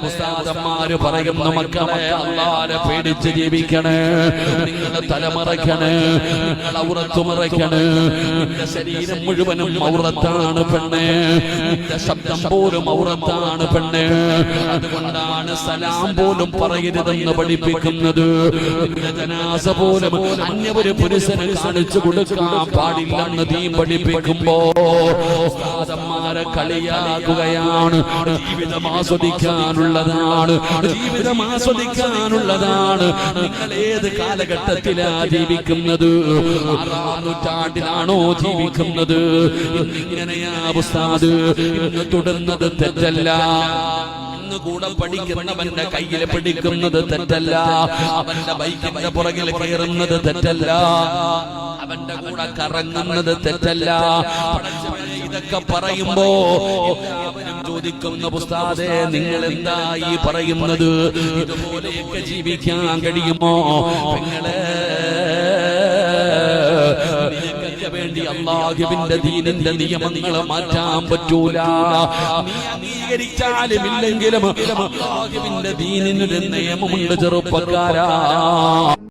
ഉസ്താദന്മാര് പറയുന്നു മക്കളെ അള്ളാരെ പേടിച്ച് ജീവിക്കണേ നിങ്ങളുടെ തലമറയ്ക്കണേ നിങ്ങൾ ഔറത്ത് മറയ്ക്കണേ നിന്റെ ശരീരം മുഴുവനും ഔറത്താണ് പെണ്ണേ ശബ്ദം പോലും ഔറത്താണ് പെണ്ണേ അതുകൊണ്ടാണ് സലാം പോലും പറയരുതെന്ന് പഠിപ്പിക്കുന്നത്. ജനാസ പോലും അന്യ ഒരു കാണിച്ചു കൊടുക്കാൻ പാടില്ലെന്ന് തീ പഠിപ്പിക്കുമ്പോ കളിയാക്കുകയാണ് ജീവിതം ആസ്വദിക്കാനുള്ളതാണ് ജീവിതം ആസ്വദിക്കാനുള്ളതാണ്. നിങ്ങൾ ഏത് കാലഘട്ടത്തിലാ ജീവിക്കുന്നത്? ആറാം ജീവിക്കുന്നത്? ഇങ്ങനെയാവസ്ഥാത് തൊടുന്നത് തെറ്റല്ല. കൂടെ പഠിക്കുന്നവന്റെ കയ്യിൽ പിടിക്കുന്നത് തെറ്റല്ല. അവന്റെ ബൈക്കിന്റെ പുറകിൽ കയറുന്നത് തെറ്റല്ല. അവന്റെ കൂടെ കറങ്ങുന്നത് തെറ്റല്ല. ഇതൊക്കെ പറയുമ്പോ ചോദിക്കുന്ന പുസ്താദെ നിങ്ങൾ എന്താ ഈ പറയുന്നത്? ഇതുപോലെയൊക്കെ ജീവിക്കാൻ കഴിയുമോ? നിങ്ങളെ വേണ്ടി അള്ളാഹുവിന്റെ ദീനിന്റെ നിയമങ്ങളെ മാറ്റാൻ പറ്റൂല? അംഗീകരിച്ചാലും ഇല്ലെങ്കിലും അള്ളാഹുവിന്റെ ദീനിനൊരു നിയമമുണ്ട് ചെറുപ്പക്കാരാ.